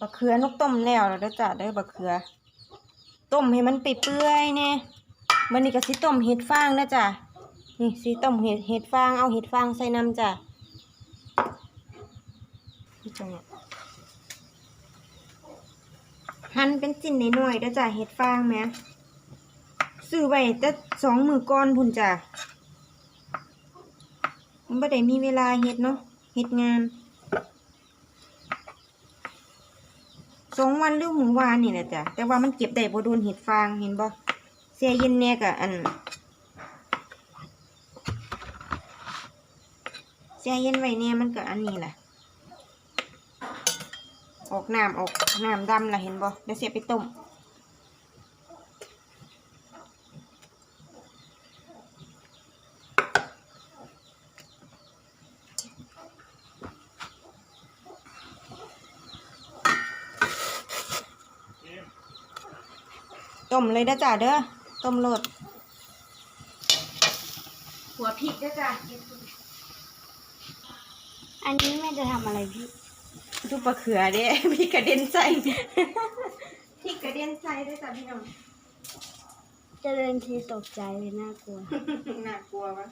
บักเขือนกต้มแล้วแล้วเด้อจ้ะเด้อบักเขือ ต้มให้มันเปื่อยๆแน่ยมันนี่ก็สิต้มเห็ดฟางนะจ้ะนี่สิต้มเห็ดเห็ดฟางเอาเห็ดฟางใส่น้ำจ้ะนี่จังเนี่ยหั่นเป็นชิ้นน้อยๆเด้อจ้ะเห็ดฟางแหมซื้อไว้แต่สองมือก่อนพุ่นจ้ะมันบ่ได้มีเวลาเฮ็ดเนาะเฮ็ดงาน สองวันหรือหมู่วานนี่แหละจ้ะแต่ว่ามันเก็บได้บ่โดนเห็ดฟางเห็นบ่เสียเย็นเนี่ยกะอันเสียเย็นไว้เน่ยมันก็อันนี้แหละออกน้ำออกน้ำดำล่ะเห็นบ่เดี๋ยวเสียไปต้ม เลยนะจ้ะเด้อต้มโลดหัวพริกนะจ้ะอันนี้แม่จะทำอะไรพี่ดูปลาเขือเด้พี่กระเด็นใส่พี่กระเด็นใส่ด้วยจ้ะพี่น้องเจะเดินทีตกใจเลยน่ากลัว น่ากลัววะ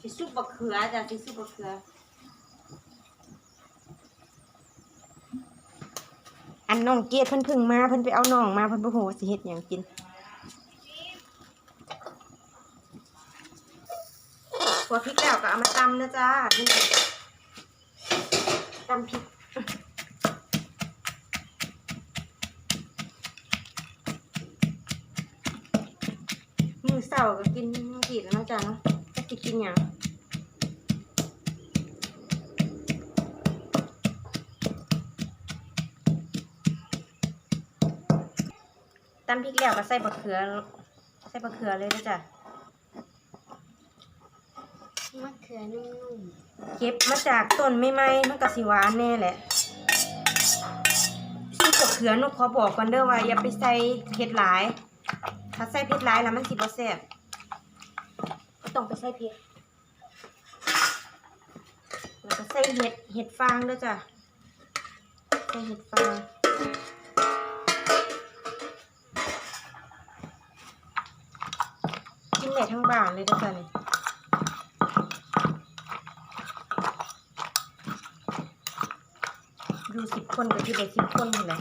สิซุปบะเขือจ้ะสิซุปบะเขือ อันน้องเกียรติเพิ่นพึ่งมาเพิ่นไปเอาน้องมาเพิ่นบ่ฮู้ว่าสิเฮ็ดหยังกินหัวพริกแล้วก็เอามาตำนะจ้าตำพริกมือเสาก็กินกินแล้วเนะจ้ะเนาะจะกินกินหยัง ตำพริกแล้วก็ใส่บะเขือ ใส่บะเขือเลยนะจ๊ะมะเขือนุ่มเก็บมาจากต้นไม่ไหมมันก็สิหวานแน่แหละที่บะเขือนกขอบอกก่อนเด้อว่าอย่าไปใส่เผ็ดหลาย ถ้าใส่เผ็ดหลายแล้วมันสิบ่แซ่บก็ต้องไปใส่เผ็ดแล้วก็ใส่เห็ดเห็ดฟางด้วยจ้ะใส่เห็ดฟาง กินได้ทั้งบ้านเลยด้วยจ้ะนี่ดูสิบคนก็กินได้สิบคนเลย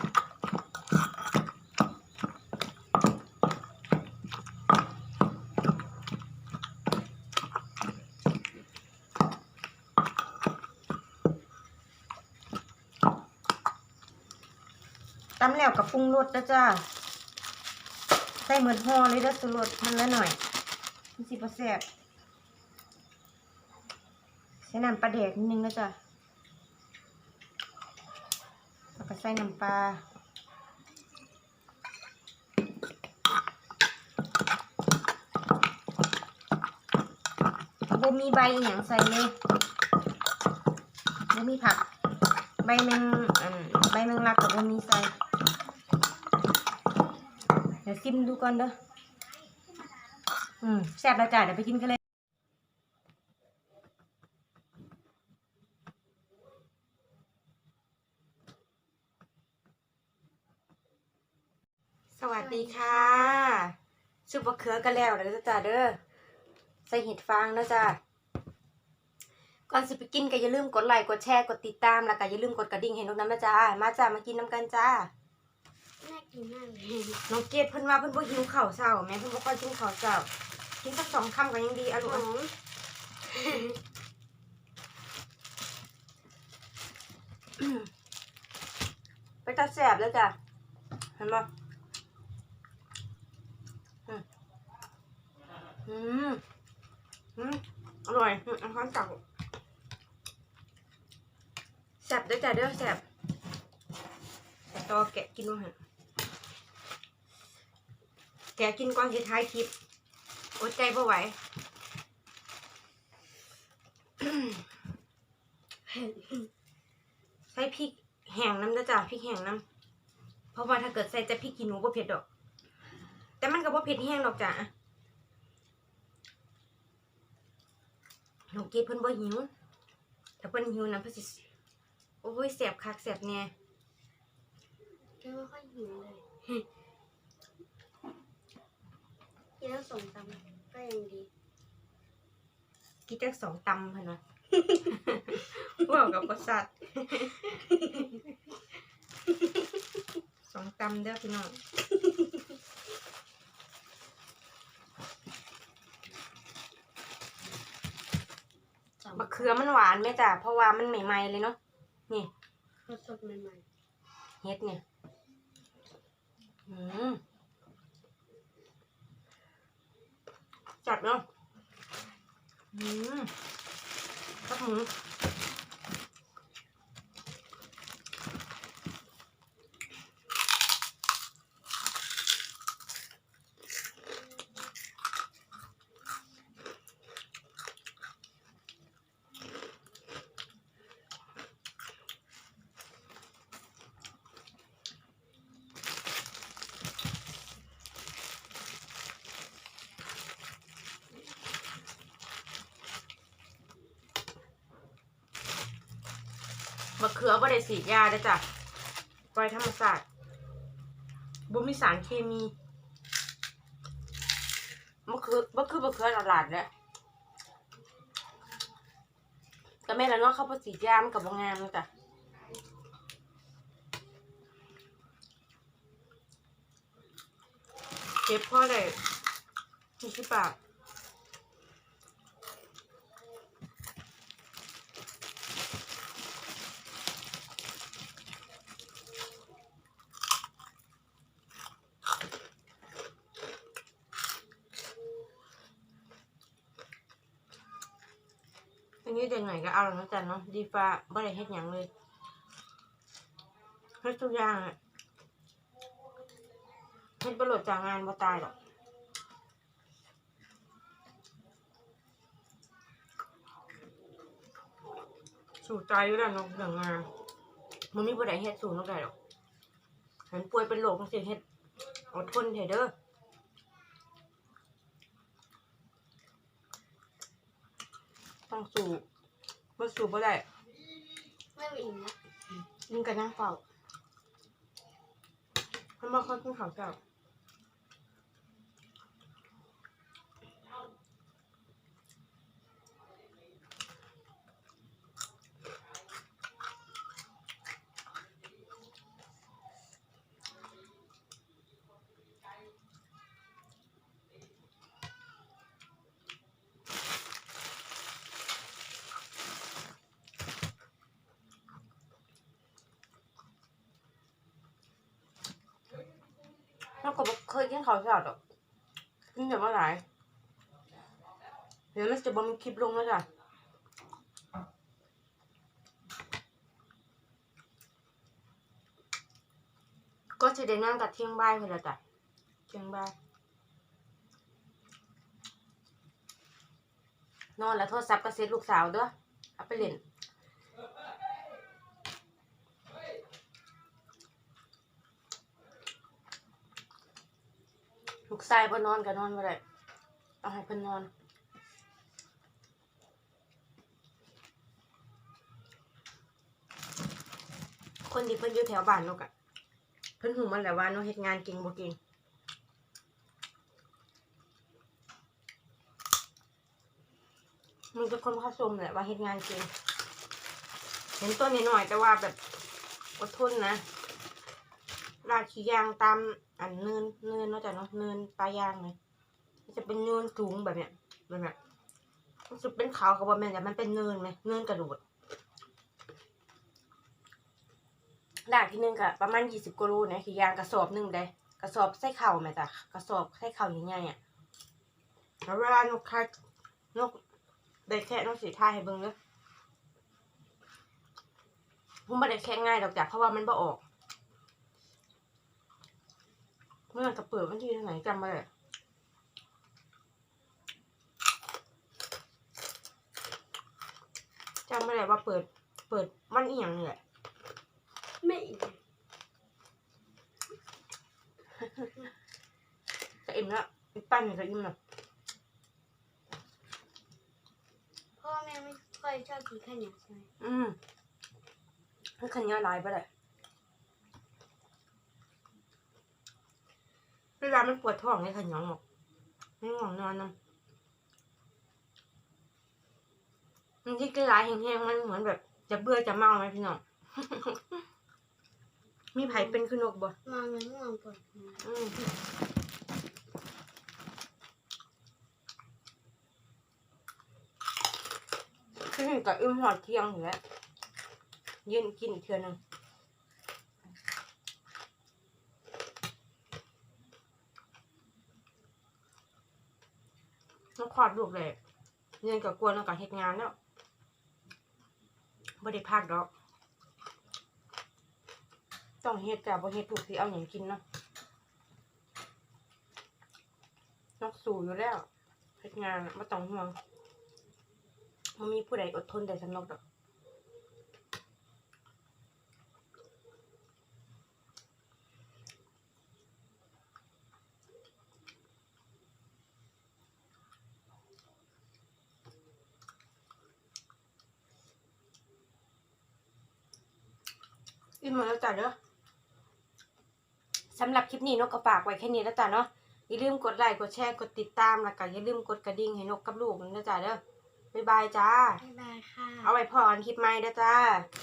ตำแล้วกับปรุงรสนะจ้ะใส่เหมือนห่อเลยด้อสุรสมันละหน่อย มันสิบแซ่บใส่น้ำปลาแดกนิดนึงนะจ้ะแล้วก็ใส่น้ำปลาบ่มีใบอย่างใส่เลยบ่มีผัก ใบแมงอันใบแมงลักกับบ่มีใส่ เดี๋ยวซิมดูก่อนเด้อ อืมแซ่บแล้วจ้ะเดี๋ยวไปกินกันเลย สวัสดีค่ะซุปมะเขือกันแล้วเด้อจ้าเด้อใส่เห็ดฟางเด้อจ้าก่อนสิไปกินก็อย่าลืมกดไลค์กดแชร์กดติดตามแล้วก็อย่าลืมกดกระดิ่งให้นกน้ำนะจ้ามาจ้ามากินน้ำกันจ้าๆน่ากินมากเลยน้องเกดเพิ่นว่าเพิ่นบ่หิวข้าวเช้าแม่เพิ่นบ่ค่อยกินข้าวเช้า กินสักสองคำก็ยังดีอะลูกหออะมไปตัดแสบแล้วจ้ะ เห็นบ่อืมอืม อืม อร่อยอืมอาหารเก่าแสบเด้อจ้ะเด้อแสบแต่ต่อแกะกินว่าหั่นแกะกินก่อนสิท้ายคลิป อดใจบ่ไหวใส่พริกแห้งน้ำนะจ๊ะพริกแห้งน้ำเพราะว่าถ้าเกิดใส่แต่พริกขี้หนูบ่เผ็ดดอก แต่มันก็บ่เผ็ดแห้งดอกจ้ะน้องเกดเพิ่นบ่หิวแต่เพิ่นหิวนะเพิ่นสิอุ้ยเสียบคักเสียบเนี่ยแกไม่ค่อยหิวเลยกินแล้วส่งตำ ก็ยังดีกินจักสองตำพันวะว่ากับประสัตว์สองตำเด้อพี่น้องสองมะเขือมันหวานไหมจ้ะเพราะว่ามันใหม่ๆเลยเนาะนี่สดๆใหม่เฮ็ดเนี่ยอืม จัดเนาะอืมครับหมู มะเขือบ่ได้สีดยาเด้จ้ะปล่อยธรรมชาสติบ่มีสารเคมีมะเขือบ่คือมะเขือตลาดเด้อก็แม่แล้วเนาะเขาบ่สีดยามันก็บ่งามเนาะจ้ะเก็บพ่อได้ยี่สิบบาท นี้เด็กไหนก็เอาแล้วจ๊ะเนาะดีฟ้าไม่ได้เฮ็ดหยังเลยเฮ็ดทุกอย่างอะเฮ็ดประโยชน์จากงานบ่ตายหรอกสู่ใจอยู่แล้วเนาะเรื่องงานมันมีบ่ได้เฮ็ดสู่นอกได้หรอกหันป่วยเป็นโรคจังซี่เฮ็ดอดทนเถอะเด้อ ต้องสู่บ่สู่บ่ได้ๆไม่อิ่มนะ ยิงกันนั่งเฝ้าทำไมเขากินข้าวเจ้า ก็บ่เคยกินข้าวเจ้าดอกกินแต่ว่าหลาย เดี๋ยวมันจะบ่มีคลิปลงแล้วจ้ะก็จะได้นั่งกับเที่ยงบ่ายเพื่อนละจ้ะเที่ยงบ่ายนอนแล้วโทรศัพท์ก็เซ็ตลูกสาวด้อเอาไปเล่น ลูกชายบ่นอนก็นอนบ่ได้เอาให้เพิ่นนอนคนที่เพิ่นอยู่แถวบ้านนกอะเพิ่นหูมันแหละว่านกเฮ็ดงานเก่งบ่เก่งมันเป็นคนผสมแหละว่าเฮ็ดงานเก่งเห็นต้นนิดหน่อยแต่ว่าแบบอดทนนะ ลาขี้ยางตามอันเนินเนินเนาะจ้ะเนาะเนินปลายางเลยจะเป็นเนินสูงแบบเนี้ยแบบเนี้ยมันจะเป็นเขากับว่าแมนแต่มันเป็นเนินไหมเนินกระโดดลาที่หนึงก็ประมาณยี่สิบกิโลนะขี้ยางกระสอบหนึ่งได้กระสอบใส่เข่าไหมจ้ะกระสอบใส่เข่าใหญ่ๆอะแล้วเวลานกคัดนกได้แค่นกสีทายให้เบิ่งเลยผมไม่ได้แค่ง่ายดอกจ้ะเพราะว่ามันบ่ออก เมื่อจะเปิดวันที่เท่าไหร่จำไม่ได้จำไม่ได้ว่าเปิด เปิดวันอีหยังนี่แหละไม่อิ่มจะอิ่มแล้วอีกปั้นหนึ่งจะอิ่มแล้วเพราะว่าแม่ไม่ค่อยชอบกินข้าวเหนียวใช่ไหมอืมมันขันย่อยหลายไปเลยเวลา มันปวดท้องเนี่ยขันย่องหรอกไม่ง่วงนอนนะมันที่กระไรแห้งๆมันเหมือนแบบ จะเบื่อจะเมาไหมพี่น้อง มีไผเป็นขึ้นนกบ่มองแล้วมองปวดหัวอืมขึ้นกับอึมหอดเที่ยงอยู่แล้วยืนกินอีกเทือหนึงต้องขอด ลูกเลยเงินกับกวนแล้วกับเหตุงานแล้วบ่ได้พักดอก ต้องเฮ็ดจ้ะบ่เฮ็ดลูกสิเอาหยังกินเนาะนอกสู่อยู่แล้วเหตุงานไม่ต้องห่วงมันมีผู้ใดอดทนได้สำนกดอก อิ่มหมดแล้วจ้ะเด้อสำหรับคลิปนี้นกก็ฝากไว้แค่นี้แล้วจ้ะเนาะอย่าลืมกดไลค์กดแชร์กดติดตามแล้วก็อย่าลืมกดกระดิ่งให้นกกับลูกนะจ๊ะเด้อบ๊ายบายจ้า บ๊ายบายค่ะ เอาไว้พอกันคลิปใหม่เด้อจ้าบ